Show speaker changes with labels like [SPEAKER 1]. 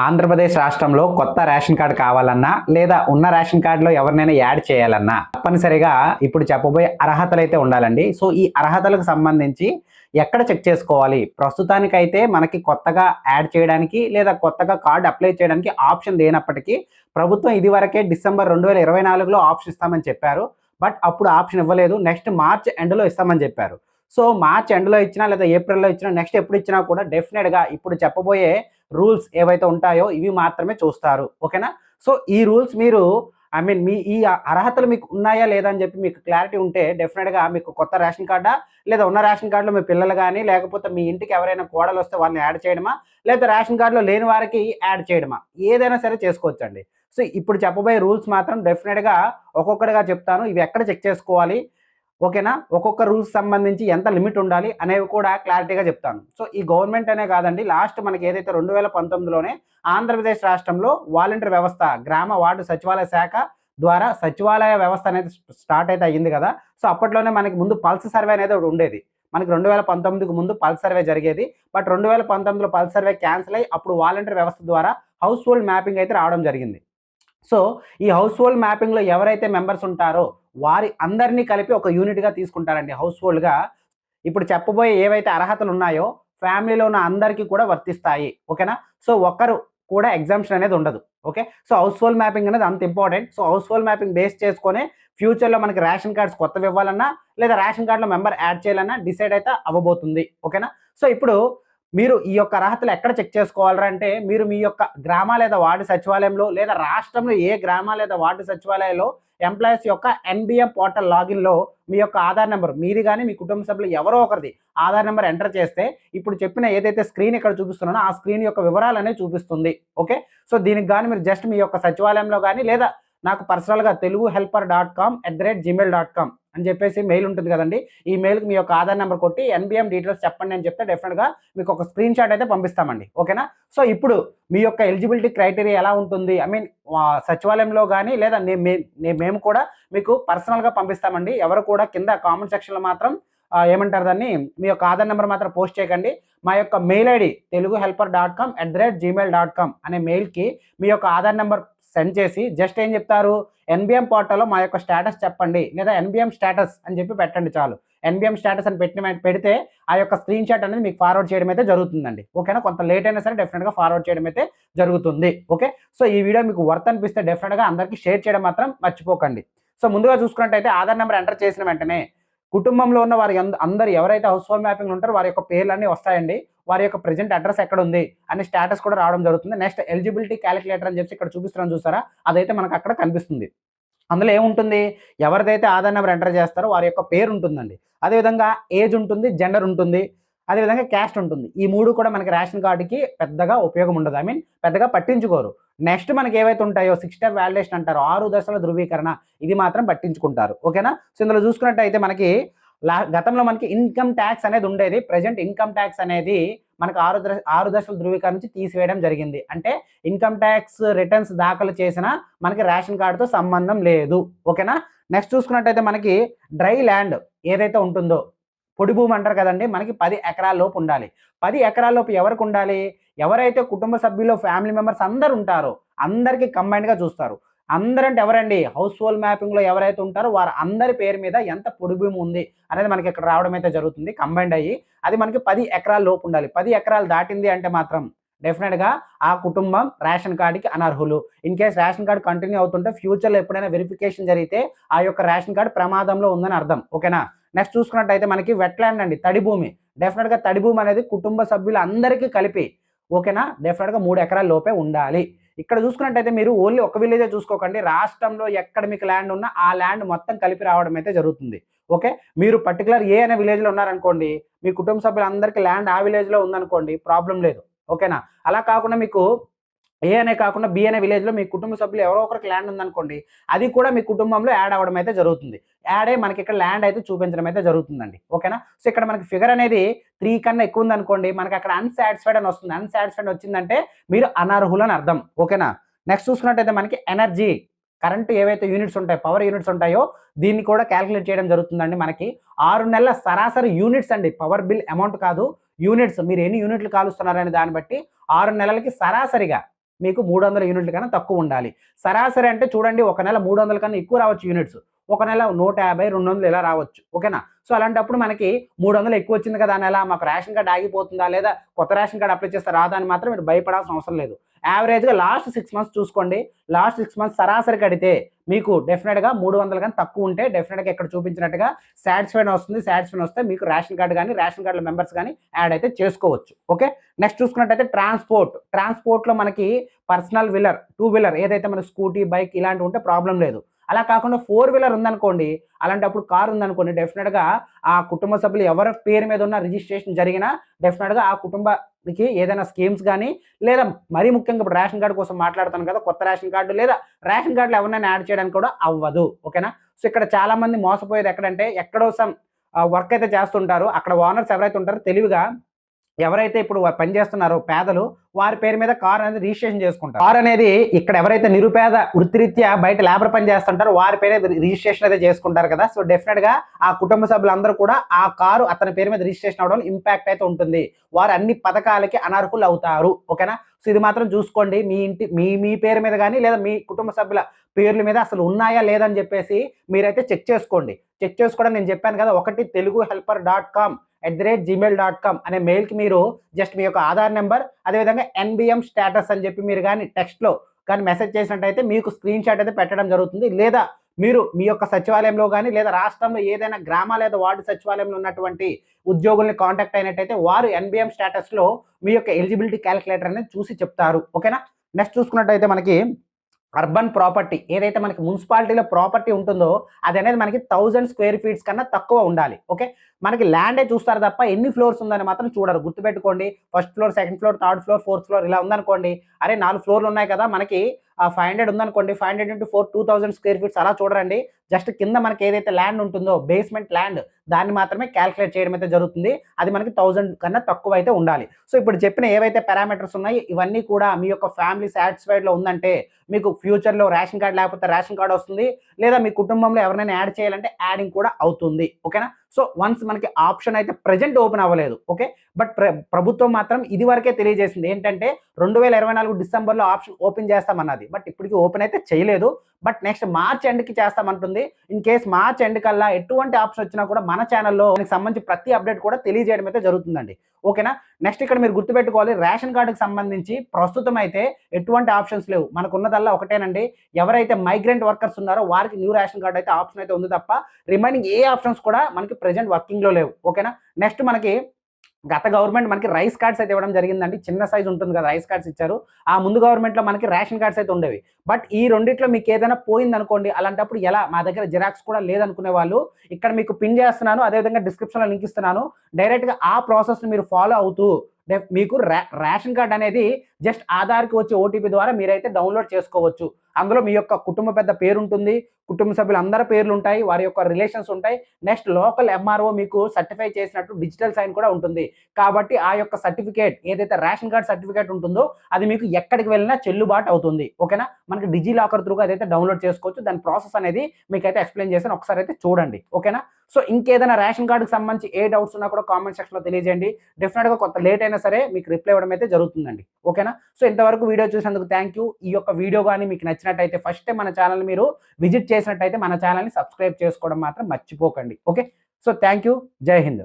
[SPEAKER 1] ఆంధ్రప్రదేశ్ రాష్ట్రంలో కొత్త ration card కావాలన్నా లేదా ఉన్న రేషన్ కార్డులో ఎవరినైనా యాడ్ చేయాలన్నా తప్పనిసరిగా ఇప్పుడు చెప్పబోయే అర్హతలు అయితే ఉండాలండి. సో ఈ అర్హతలకు సంబంధించి ఎక్కడ చెక్ చేసుకోవాలి? ప్రస్తుతానికైతే మనకి కొత్తగా యాడ్ చేయడానికి లేదా కొత్తగా కార్డు అప్లై చేయడానికి ఆప్షన్ లేనప్పటికీ ప్రభుత్వం ఇదివరకే డిసెంబర్ రెండు వేల ఇరవై నాలుగులో ఆప్షన్ ఇస్తామని చెప్పారు. బట్ అప్పుడు ఆప్షన్ ఇవ్వలేదు. నెక్స్ట్ మార్చ్ ఎండ్లో ఇస్తామని చెప్పారు. సో మార్చ్ ఎండ్లో ఇచ్చినా లేదా ఏప్రిల్లో ఇచ్చినా నెక్స్ట్ ఎప్పుడు ఇచ్చినా కూడా డెఫినెట్గా ఇప్పుడు చెప్పబోయే రూల్స్ ఏవైతే ఉంటాయో ఇవి మాత్రమే చూస్తారు. ఓకేనా? సో ఈ రూల్స్ మీరు ఐ మీన్ మీ ఈ అర్హతలు మీకు ఉన్నాయా లేదా అని చెప్పి మీకు క్లారిటీ ఉంటే డెఫినెట్గా మీకు కొత్త రేషన్ కార్డా? లేదా ఉన్న రేషన్ కార్డులో మీ పిల్లలు కానీ లేకపోతే మీ ఇంటికి ఎవరైనా కోడలు వస్తే వాళ్ళని యాడ్ చేయడమా? లేదా రేషన్ కార్డులో లేని వారికి యాడ్ చేయడమా? ఏదైనా సరే చేసుకోవచ్చండి. సో ఇప్పుడు చెప్పబోయే రూల్స్ మాత్రం డెఫినెట్గా ఒక్కొక్కటిగా చెప్తాను. ఇవి ఎక్కడ చెక్ చేసుకోవాలి? ఓకేనా? ఒక్కొక్క రూల్స్ సంబంధించి ఎంత లిమిట్ ఉండాలి అనేవి కూడా క్లారిటీగా చెప్తాను. సో ఈ గవర్నమెంట్ అనే కాదండి లాస్ట్ మనకి ఏదైతే రెండు వేల పంతొమ్మిదిలోనే ఆంధ్రప్రదేశ్ రాష్ట్రంలో వాలంటీర్ వ్యవస్థ గ్రామ వార్డు సచివాలయ శాఖ ద్వారా సచివాలయ వ్యవస్థ అనేది స్టార్ట్ అయితే అయ్యింది కదా. సో అప్పట్లోనే మనకి ముందు పల్స్ సర్వే అనేది ఉండేది. మనకి రెండు వేల పంతొమ్మిదికి ముందు పల్స్ సర్వే జరిగేది. బట్ రెండు వేల పంతొమ్మిదిలో పల్స్ సర్వే క్యాన్సిల్ అయ్యి అప్పుడు వాలంటీర్ వ్యవస్థ ద్వారా హౌస్ హోల్డ్ మ్యాపింగ్ అయితే రావడం జరిగింది. సో ఈ హౌస్ హోల్డ్ మ్యాపింగ్లో ఎవరైతే మెంబర్స్ ఉంటారో వారి అందరినీ కలిపి ఒక యూనిట్గా తీసుకుంటారండి హౌస్ హోల్డ్గా ఇప్పుడు చెప్పబోయే ఏవైతే అర్హతలు ఉన్నాయో ఫ్యామిలీలో ఉన్న అందరికీ కూడా వర్తిస్తాయి. ఓకేనా? సో ఒకరు కూడా ఎగ్జామ్షన్ అనేది ఉండదు. Okay? So household mapping అనేది అంత important. So household mapping base చేసుకొని ఫ్యూచర్లో మనకి రేషన్ కార్డ్స్ కొత్తవి ఇవ్వాలన్నా లేదా రేషన్ కార్డులో మెంబర్ యాడ్ చేయాలన్నా డిసైడ్ అయితే అవ్వబోతుంది. ఓకేనా? సో ఇప్పుడు మీరు ఈ యొక్క అర్హతలు ఎక్కడ చెక్ చేసుకోవాలరా అంటే మీరు మీ యొక్క గ్రామ లేదా వార్డు సచివాలయంలో లేదా రాష్ట్రంలో ఏ గ్రామ లేదా వార్డు సచివాలయంలో ఎంప్లాయీస్ యొక్క ఎన్బిఎం పోర్టల్ లాగిన్లో మీ యొక్క ఆధార్ నెంబర్ మీది కానీ మీ కుటుంబ సభ్యులు ఎవరో ఒకరిది ఆధార్ నెంబర్ ఎంటర్ చేస్తే ఇప్పుడు చెప్పిన ఏదైతే స్క్రీన్ ఇక్కడ చూపిస్తున్నానో ఆ స్క్రీన్ యొక్క వివరాలు చూపిస్తుంది. ఓకే? సో దీనికి కానీ మీరు జస్ట్ మీ యొక్క సచివాలయంలో కానీ లేదా నాకు పర్సనల్గా Telugu helper dot com at the rate Gmail dot com అని చెప్పేసి మెయిల్ ఉంటుంది కదండి. ఈ మెయిల్కి మీ యొక్క ఆధార్ నెంబర్ కొట్టి ఎన్బిఎం డీటెయిల్స్ చెప్పండి అని చెప్తే డెఫినెట్గా మీకు ఒక స్క్రీన్ షాట్ అయితే పంపిస్తామండి. ఓకేనా సో ఇప్పుడు మీ యొక్క ఎలిజిబిలిటీ క్రైటీరియా ఎలా ఉంటుంది? ఐ మీన్ సచివాలయంలో కానీ లేదా మేము కూడా మీకు పర్సనల్గా పంపిస్తామండి. ఎవరు కూడా కింద కామెంట్ సెక్షన్లో మాత్రం ఏమంటారు దాన్ని? మీ యొక్క ఆధార్ నెంబర్ మాత్రం పోస్ట్ చేయకండి. మా యొక్క mail ID Telugu helper dot com at the rate Gmail dot com అనే మెయిల్కి మీ యొక్క ఆధార్ నెంబర్ సెండ్ చేసి జస్ట్ ఏం చెప్తారు? ఎన్బిఎం పోర్టల్లో మా యొక్క స్టేటస్ చెప్పండి లేదా ఎన్బిఎం స్టేటస్ అని చెప్పి పెట్టండి చాలు. ఎన్బిఎం స్టేటస్ అని పెట్టిన పెడితే ఆ యొక్క స్క్రీన్ షాట్ అనేది మీకు ఫార్వర్డ్ చేయడం అయితే జరుగుతుందండి. ఓకేనా? కొంత లేట్ అయినా సరే డెఫినెట్గా ఫార్వర్డ్ చేయడం అయితే జరుగుతుంది. ఓకే? సో ఈ వీడియో మీకు వర్త్ అనిపిస్తే డెఫినెట్గా అందరికీ షేర్ చేయడం మాత్రం మర్చిపోకండి. సో ముందుగా చూసుకున్నట్టయితే ఆధార్ నెంబర్ ఎంటర్ చేసిన వెంటనే కుటుంబంలో ఉన్న వారి అందరు ఎవరైతే హౌస్ హోల్డ్ మ్యాపింగ్ ఉంటారో వారి యొక్క పేర్లు అన్నీ వస్తాయండి. వారి యొక్క ప్రజెంట్ అడ్రస్ ఎక్కడ ఉంది అనే స్టేటస్ కూడా రావడం జరుగుతుంది. నెక్స్ట్ ఎలిజిబిలిటీ క్యాలిక్యులేటర్ అని చెప్పి ఇక్కడ చూపిస్తున్నాను చూసారా? అదైతే మనకు అక్కడ కనిపిస్తుంది. అందులో ఏముంటుంది? ఎవరిదైతే ఆధార్ నెంబర్ ఎంటర్ చేస్తారో వారి యొక్క పేరు ఉంటుందండి అదేవిధంగా ఏజ్ ఉంటుంది జెండర్ ఉంటుంది. అదేవిధంగా క్యాస్ట్ ఉంటుంది. ఈ మూడు కూడా మనకి రేషన్ కార్డుకి పెద్దగా ఉపయోగం ఉండదు. ఐ మీన్ పెద్దగా పట్టించుకోరు. నెక్స్ట్ మనకి ఏవైతే ఉంటాయో సిక్స్ స్టెప్ వ్యాలిడేషన్ అంటారు. ఆరు దశల ధృవీకరణ ఇది మాత్రం పట్టించుకుంటారు. ఓకేనా సో ఇందులో చూసుకున్నట్టయితే మనకి లా గతంలో మనకి ఇన్కమ్ ట్యాక్స్ అనేది ఉండేది. ప్రజెంట్ ఇన్కమ్ ట్యాక్స్ అనేది మనకు ఆరు దశ ఆరు దశల ధృవీకరణ నుంచి తీసివేయడం జరిగింది. అంటే ఇన్కమ్ ట్యాక్స్ రిటర్న్స్ దాఖలు చేసిన మనకి రేషన్ కార్డుతో సంబంధం లేదు. ఓకేనా నెక్స్ట్ చూసుకున్నట్టయితే మనకి డ్రై ల్యాండ్ ఏదైతే ఉంటుందో పొడి భూమి అంటారు కదండి మనకి పది ఎకరాల లోపు ఉండాలి. పది ఎకరాల లోపు ఎవరికి ఉండాలి? ఎవరైతే కుటుంబ సభ్యులు ఫ్యామిలీ మెంబర్స్ అందరు ఉంటారో అందరికీ కంబైన్డ్గా చూస్తారు. అందరంటే ఎవరండి? హౌస్ హోల్డ్ మ్యాపింగ్లో ఎవరైతే ఉంటారో వారు అందరి పేరు మీద ఎంత పొడి భూమి ఉంది అనేది మనకి ఇక్కడ రావడం అయితే జరుగుతుంది కంబైండ్ అయ్యి. అది మనకి పది ఎకరాల లోపు ఉండాలి. పది ఎకరాలు దాటింది అంటే మాత్రం డెఫినెట్గా ఆ కుటుంబం రేషన్ కార్డుకి అనర్హులు. In case ration card continue అవుతుంటే ఫ్యూచర్లో ఎప్పుడైనా వెరిఫికేషన్ జరిగితే ఆ యొక్క రేషన్ కార్డు ప్రమాదంలో ఉందని అర్థం. ఓకేనా? నెక్స్ట్ చూసుకున్నట్టయితే మనకి వెట్లాండ్ అండి తడి భూమి. డెఫినెట్గా తడి భూమి అనేది కుటుంబ సభ్యులు అందరికీ కలిపి ఓకేనా? డెఫినెట్గా మూడు ఎకరాల లోపే ఉండాలి. ఇక్కడ చూసుకున్నట్టయితే మీరు ఓన్లీ ఒక విలేజే చూసుకోకండి. రాష్ట్రంలో ఎక్కడ మీకు ల్యాండ్ ఉన్నా ఆ ల్యాండ్ మొత్తం కలిపి రావడం అయితే జరుగుతుంది. ఓకే? మీరు పర్టికులర్ ఏ అనే విలేజ్లో ఉన్నారనుకోండి మీ కుటుంబ సభ్యులందరికీ ల్యాండ్ ఆ విలేజ్లో ఉందనుకోండి ప్రాబ్లం లేదు. ఓకేనా? అలా కాకుండా మీకు ఏ అనే కాకుండా బి అనే విలేజ్లో మీ కుటుంబ సభ్యులు ఎవరో ఒకరికి ల్యాండ్ ఉందనుకోండి అది కూడా మీ కుటుంబంలో యాడ్ అవ్వడం అయితే జరుగుతుంది. యాడ్ అయ్యి మనకి ఇక్కడ ల్యాండ్ అయితే చూపించడం అయితే జరుగుతుందండి. ఓకేనా సో ఇక్కడ మనకి ఫిగర్ అనేది త్రీ కన్నా ఎక్కువ ఉందనుకోండి మనకి అక్కడ అన్సాటిస్ఫైడ్ అని వస్తుంది. అన్సాటిస్ఫైడ్ వచ్చిందంటే మీరు అనర్హులు అని అర్థం. ఓకేనా నెక్స్ట్ చూసుకున్నట్టయితే మనకి ఎనర్జీ కరెంట్ ఏవైతే యూనిట్స్ ఉంటాయో పవర్ యూనిట్స్ ఉంటాయో దీన్ని కూడా క్యాలిక్యులేట్ చేయడం జరుగుతుందండి మనకి. ఆరు నెలల సరాసరి యూనిట్స్ అండి. పవర్ బిల్ అమౌంట్ కాదు యూనిట్స్ మీరు ఎన్ని యూనిట్లు కాలుస్తున్నారనే దాన్ని బట్టి ఆరు నెలలకి సరాసరిగా మీకు మూడు వందల యూనిట్ల కన్నా తక్కువ ఉండాలి. సరాసరి అంటే చూడండి ఒక నెల మూడు వందల కన్నా ఎక్కువ రావచ్చు యూనిట్స్. ఒక నెల నూట యాభై రెండు వందలు ఇలా రావచ్చు. ఓకేనా? సో అలాంటప్పుడు మనకి మూడు వందలు ఎక్కువ వచ్చింది కదా నెల మాకు రేషన్ కార్డ్ ఆగిపోతుందా లేదా కొత్త రేషన్ కార్డ్ అప్లై చేస్తే రాదా అని మాత్రం మీరు భయపడాల్సిన అవసరం లేదు. యావరేజ్గా లాస్ట్ సిక్స్ మంత్స్ చూసుకోండి. లాస్ట్ సిక్స్ మంత్స్ సరాసరి కడితే మీకు డెఫినెట్గా మూడు వందలు కానీ తక్కువ ఉంటే డెఫినెట్గా ఇక్కడ చూపించినట్టుగా సాటిస్ఫైడ్ వస్తుంది. సాటిస్ఫైడ్ వస్తే మీకు రేషన్ కార్డు కానీ రేషన్ కార్డుల మెంబర్స్ కానీ యాడ్ అయితే చేసుకోవచ్చు. ఓకే నెక్స్ట్ చూసుకున్నట్టయితే ట్రాన్స్పోర్ట్ ట్రాన్స్పోర్ట్లో మనకి పర్సనల్ వీలర్ టూ వీలర్ ఏదైతే మన స్కూటీ బైక్ ఇలాంటివి ఉంటే ప్రాబ్లం లేదు. అలా కాకుండా ఫోర్ వీలర్ ఉందనుకోండి అలాంటప్పుడు కార్ ఉందనుకోండి డెఫినెట్గా ఆ కుటుంబ సభ్యులు ఎవరి పేరు మీద ఉన్న రిజిస్ట్రేషన్ జరిగినా డెఫినెట్గా ఆ కుటుంబ కి ఏదైనా స్కీమ్స్ కానీ లేదా మరీ ముఖ్యంగా ఇప్పుడు రేషన్ కార్డు కోసం మాట్లాడుతాను కదా కొత్త రేషన్ కార్డు లేదా రేషన్ కార్డులు ఎవరినైనా యాడ్ చేయడానికి కూడా అవ్వదు. ఓకేనా? సో ఇక్కడ చాలా మంది మోసపోయేది ఎక్కడంటే ఎక్కడో సమ్ వర్క్ అయితే చేస్తుంటారు. అక్కడ ఓనర్స్ ఎవరైతే ఉంటారో తెలివిగా ఎవరైతే ఇప్పుడు పని చేస్తున్నారో పేదలు వారి పేరు మీద కార్ అనేది రిజిస్ట్రేషన్ చేసుకుంటారు. కార్ అనేది ఇక్కడ ఎవరైతే నిరుపేద వృత్తిరీత్యా బయట లేబర్ పని చేస్తుంటారో వారి పేరు రిజిస్ట్రేషన్ అయితే చేసుకుంటారు కదా. సో డెఫినెట్గా ఆ కుటుంబ సభ్యులందరూ కూడా ఆ కారు అతని పేరు మీద రిజిస్ట్రేషన్ అవడం ఇంపాక్ట్ అయితే ఉంటుంది. వారు అన్ని పథకాలకి అనర్హులు అవుతారు. ఓకేనా? సో ఇది మాత్రం చూసుకోండి. మీ ఇంటి మీ మీ పేరు మీద కానీ లేదా మీ కుటుంబ సభ్యుల పేర్ల మీద అసలు ఉన్నాయా లేదని చెప్పేసి మీరైతే చెక్ చేసుకోండి. చెక్ చేసుకోవడం నేను చెప్పాను కదా ఒకటి Telugu helper dot com at the rate Gmail dot com అనే మెయిల్కి మీరు జస్ట్ మీ యొక్క ఆధార్ నెంబర్ అదేవిధంగా ఎన్బిఎం స్టేటస్ అని చెప్పి మీరు కానీ టెక్స్ట్లో కానీ మెసేజ్ చేసినట్టయితే మీకు స్క్రీన్ షాట్ అయితే పెట్టడం జరుగుతుంది. లేదా మీరు మీ యొక్క సచివాలయంలో కానీ లేదా రాష్ట్రంలో ఏదైనా గ్రామ లేదా వార్డు సచివాలయంలో ఉన్నటువంటి ఉద్యోగుల్ని కాంటాక్ట్ అయినట్టయితే వారు ఎన్బిఎం స్టేటస్లో మీ యొక్క ఎలిజిబిలిటీ క్యాలిక్యులేటర్ అనేది చూసి చెప్తారు. ఓకేనా? నెక్స్ట్ చూసుకున్నట్టయితే మనకి అర్బన్ ప్రాపర్టీ ఏదైతే మనకి మున్సిపాలిటీలో ప్రాపర్టీ ఉంటుందో అది అనేది మనకి థౌజండ్ స్క్వేర్ ఫీట్స్ కన్నా తక్కువ ఉండాలి. ఓకే? మనకి ల్యాండే చూస్తారు తప్ప ఎన్ని ఫ్లోర్స్ ఉందని మాత్రం చూడరు. గుర్తుపెట్టుకోండి. First floor second floor third floor fourth floor ఇలా ఉందనుకోండి. అరే నాలుగు ఫ్లోర్లు ఉన్నాయి కదా మనకి ఫైవ్ హండ్రెడ్ ఉందనుకోండి. Five hundred into four two thousand square feets అలా చూడరండి జస్ట్ కింద మనకి ఏదైతే ల్యాండ్ ఉంటుందో బేస్మెంట్ ల్యాండ్ దాన్ని మాత్రమే క్యాల్కులేట్ చేయడం అయితే జరుగుతుంది. అది మనకి థౌసండ్ కన్నా తక్కువ అయితే ఉండాలి. సో ఇప్పుడు చెప్పిన ఏవైతే పారామీటర్స్ ఉన్నాయో ఇవన్నీ కూడా మీ యొక్క ఫ్యామిలీ సాటిస్ఫైడ్లో ఉందంటే మీకు ఫ్యూచర్లో రేషన్ కార్డ్ లేకపోతే రేషన్ కార్డ్ వస్తుంది. లేదా మీ కుటుంబంలో ఎవరైనా యాడ్ చేయాలంటే యాడింగ్ కూడా అవుతుంది ఓకేనా? సో వన్స్ మనకి ఆప్షన్ అయితే ప్రజెంట్ ఓపెన్ అవ్వలేదు ఓకే? బట్ ప్ర ప్రభుత్వం మాత్రం ఇది వరకే తెలియజేసింది ఏంటంటే రెండు వేల ఇరవై నాలుగు డిసెంబర్లో ఆప్షన్ ఓపెన్ చేస్తామన్నది. బట్ ఇప్పటికి ఓపెన్ అయితే చేయలేదు. బట్ నెక్స్ట్ మార్చ్ ఎండ్కి చేస్తామంటుంది. ఇన్ కేస్ మార్చ్ ఎండ్ కల్లా ఎటువంటి ఆప్షన్ వచ్చినా కూడా మన ఛానల్లో దానికి సంబంధించి ప్రతి అప్డేట్ కూడా తెలియజేయడం అయితే జరుగుతుందండి. ఓకేనా? నెక్స్ట్ ఇక్కడ మీరు గుర్తుపెట్టుకోవాలి రేషన్ కార్డుకి సంబంధించి ప్రస్తుతం అయితే ఎటువంటి ఆప్షన్స్ లేవు. మనకు ఉన్నదల్లా ఒకటేనండి. ఎవరైతే మైగ్రెంట్ వర్కర్స్ ఉన్నారో వారికి న్యూ రేషన్ కార్డు అయితే ఆప్షన్ అయితే ఉంది తప్ప రిమైనింగ్ ఏ ఆప్షన్స్ కూడా మనకి ప్రజెంట్ వర్కింగ్లో లేవు. ఓకేనా? నెక్స్ట్ మనకి గత గవర్నమెంట్ మనకి రైస్ కార్డ్స్ అయితే ఇవ్వడం జరిగిందండి. చిన్న సైజ్ ఉంటుంది కదా రైస్ కార్డ్స్ ఇచ్చారు. ఆ ముందు గవర్నమెంట్లో మనకి రేషన్ కార్డ్స్ అయితే ఉండేవి. బట్ ఈ రెండిట్లో మీకు ఏదైనా పోయింది అనుకోండి అలాంటప్పుడు ఎలా? మా దగ్గర జిరాక్స్ కూడా లేదనుకునే వాళ్ళు ఇక్కడ మీకు పిన్ చేస్తున్నాను అదేవిధంగా డిస్క్రిప్షన్లో లింక్ ఇస్తున్నాను. డైరెక్ట్గా ఆ ప్రాసెస్ని మీరు ఫాలో అవుతూ మీకు రేషన్ కార్డ్ అనేది జస్ట్ ఆధార్కి వచ్చే ఓటీపీ ద్వారా మీరైతే డౌన్లోడ్ చేసుకోవచ్చు. అందులో మీ యొక్క కుటుంబ పెద్ద పేరు ఉంటుంది కుటుంబ సభ్యులు అందరి పేర్లు ఉంటాయి వారి యొక్క రిలేషన్స్ ఉంటాయి. నెక్స్ట్ లోకల్ ఎంఆర్ఓ మీకు సర్టిఫై చేసినట్టు డిజిటల్ సైన్ కూడా ఉంటుంది. కాబట్టి ఆ యొక్క సర్టిఫికేట్ ఏదైతే రేషన్ కార్డ్ సర్టిఫికేట్ ఉంటుందో అది మీకు ఎక్కడికి వెళ్ళినా చెల్లుబాటు అవుతుంది. ఓకేనా? మనకి డిజీ లాకర్ త్రూగా అదైతే డౌన్లోడ్ చేసుకోవచ్చు. దాని ప్రాసెస్ అనేది మీకైతే ఎక్స్ప్లెయిన్ చేస్తాను ఒకసారి అయితే చూడండి. ఓకేనా? సో ఇంకేదైనా రేషన్ కార్డుకి సంబంధించి ఏ డౌట్స్ ఉన్నా కూడా కామెంట్ సెక్షన్లో తెలియజేయండి. డెఫినెట్గా కొంత లేట్ అయినా సరే మీకు రిప్లై ఇవ్వడం అయితే జరుగుతుందండి. ఓకేనా? సో ఇంతవరకు వీడియో చూసినందుకు థ్యాంక్ యూ ఈ యొక్క వీడియో కానీ మీకు నచ్చినట్టయితే ఫస్ట్ మన ఛానల్ మీరు విజిట్ చేసినట్టయితే మన ఛానల్ని సబ్స్క్రైబ్ చేసుకోవడం మాత్రం మర్చిపోకండి. ఓకే సో థ్యాంక్ యూ జై హింద్.